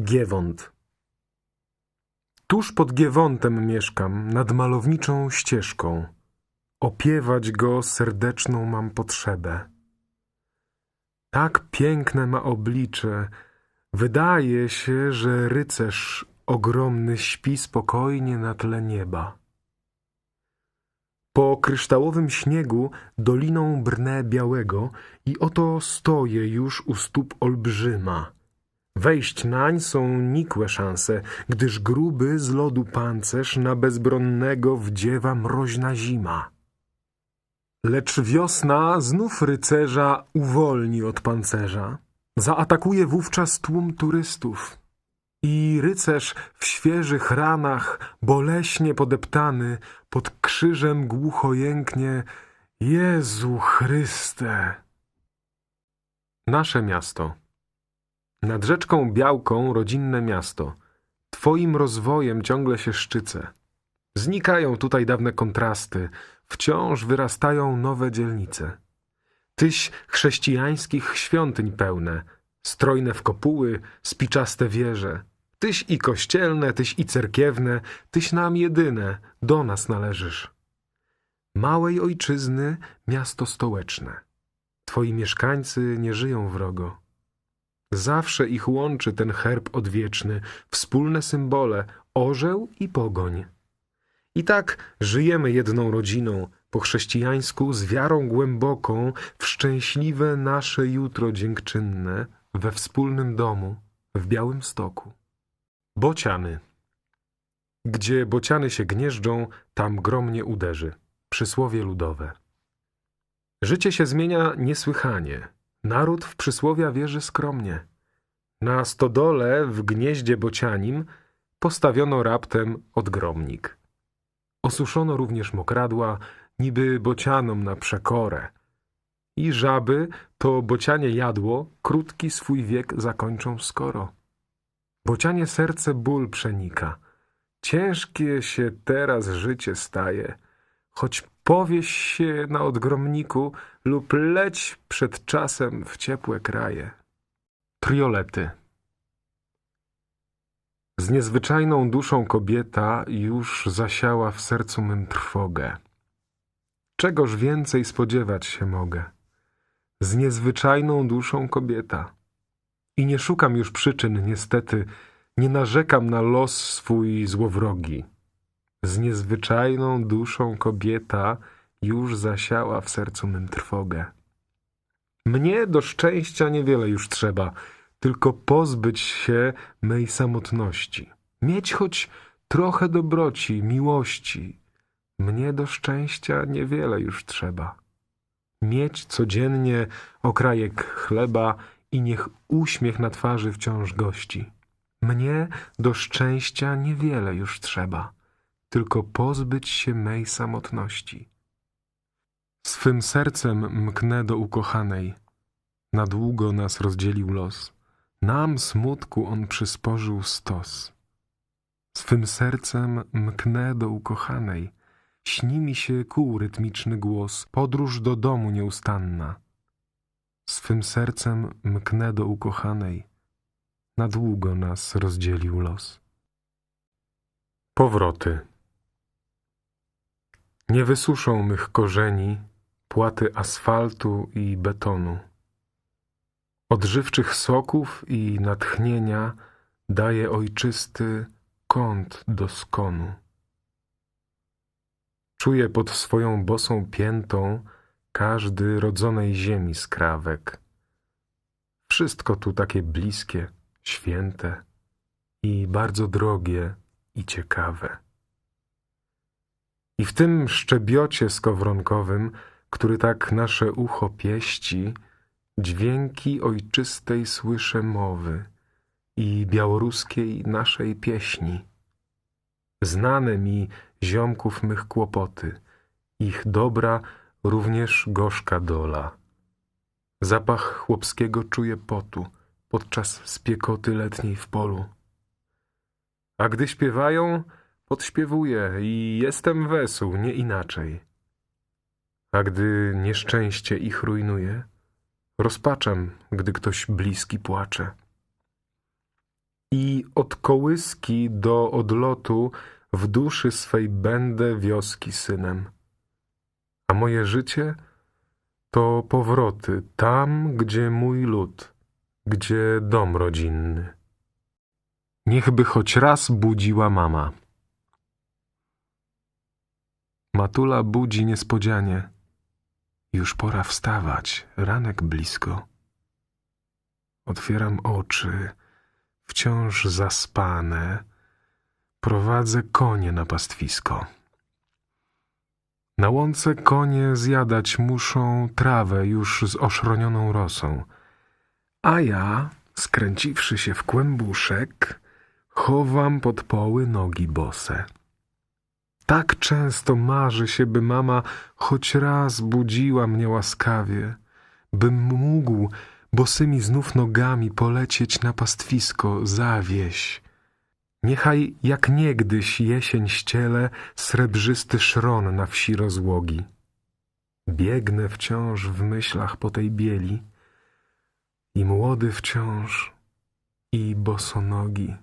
Giewont Tuż pod Giewontem mieszkam, nad malowniczą ścieżką. Opiewać go serdeczną mam potrzebę. Tak piękne ma oblicze, wydaje się, że rycerz ogromny śpi spokojnie na tle nieba. Po kryształowym śniegu doliną brnę białego i oto stoję już u stóp olbrzyma. Wejść nań są nikłe szanse, gdyż gruby z lodu pancerz na bezbronnego wdziewa mroźna zima. Lecz wiosna znów rycerza uwolni od pancerza. Zaatakuje wówczas tłum turystów. I rycerz w świeżych ranach, boleśnie podeptany, pod krzyżem głucho jęknie Jezu Chryste! Nasze miasto Nad rzeczką Białką rodzinne miasto. Twoim rozwojem ciągle się szczycę. Znikają tutaj dawne kontrasty, wciąż wyrastają nowe dzielnice. Tyś chrześcijańskich świątyń pełne, strojne w kopuły, spiczaste wieże. Tyś i kościelne, tyś i cerkiewne, tyś nam jedyne, do nas należysz. Małej ojczyzny miasto stołeczne. Twoi mieszkańcy nie żyją wrogo. Zawsze ich łączy ten herb odwieczny, wspólne symbole, orzeł i pogoń. I tak żyjemy jedną rodziną, po chrześcijańsku z wiarą głęboką w szczęśliwe nasze jutro dziękczynne, we wspólnym domu, w Białym Stoku. Bociany. Gdzie bociany się gnieżdżą, tam grom nie uderzy. Przysłowie ludowe. Życie się zmienia niesłychanie. Naród w przysłowia wierzy skromnie. Na stodole w gnieździe bocianim postawiono raptem odgromnik. Osuszono również mokradła, niby bocianom na przekorę. I żaby to bocianie jadło, krótki swój wiek zakończą skoro. Bocianie serce ból przenika. Ciężkie się teraz życie staje. Choć powieś się na odgromniku lub leć przed czasem w ciepłe kraje. Triolety Z niezwyczajną duszą kobieta już zasiała w sercu mym trwogę. Czegoż więcej spodziewać się mogę? Z niezwyczajną duszą kobieta. I nie szukam już przyczyn, niestety, nie narzekam na los swój złowrogi. Z niezwyczajną duszą kobieta już zasiała w sercu mym trwogę. Mnie do szczęścia niewiele już trzeba, tylko pozbyć się mej samotności. Mieć choć trochę dobroci, miłości. Mnie do szczęścia niewiele już trzeba. Mieć codziennie okrajek chleba i niech uśmiech na twarzy wciąż gości. Mnie do szczęścia niewiele już trzeba, tylko pozbyć się mej samotności. Swym sercem mknę do ukochanej, na długo nas rozdzielił los, nam smutku on przysporzył stos. Swym sercem mknę do ukochanej, śni mi się kół rytmiczny głos, podróż do domu nieustanna. Swym sercem mknę do ukochanej, na długo nas rozdzielił los. Powroty Nie wysuszą mych korzeni płaty asfaltu i betonu. Odżywczych soków i natchnienia daje ojczysty kąt do skonu. Czuję pod swoją bosą piętą każdy rodzonej ziemi skrawek. Wszystko tu takie bliskie, święte i bardzo drogie i ciekawe. I w tym szczebiocie skowronkowym, który tak nasze ucho pieści, dźwięki ojczystej słyszę mowy i białoruskiej naszej pieśni. Znane mi ziomków mych kłopoty, ich dobra również gorzka dola. Zapach chłopskiego czuję potu podczas spiekoty letniej w polu. A gdy śpiewają, podśpiewuję i jestem wesół, nie inaczej. A gdy nieszczęście ich rujnuje, rozpaczam, gdy ktoś bliski płacze. I od kołyski do odlotu w duszy swej będę wioski synem. A moje życie to powroty tam, gdzie mój lud, gdzie dom rodzinny. Niechby choć raz budziła mama. Matula budzi niespodzianie. Już pora wstawać, ranek blisko. Otwieram oczy, wciąż zaspane, prowadzę konie na pastwisko. Na łące konie zjadać muszą trawę już z oszronioną rosą, a ja, skręciwszy się w kłębuszek, chowam pod poły nogi bose. Tak często marzy się, by mama choć raz budziła mnie łaskawie, bym mógł bosymi znów nogami polecieć na pastwisko za wieś. Niechaj jak niegdyś jesień ściele srebrzysty szron na wsi rozłogi. Biegnę wciąż w myślach po tej bieli i młody wciąż i bosonogi.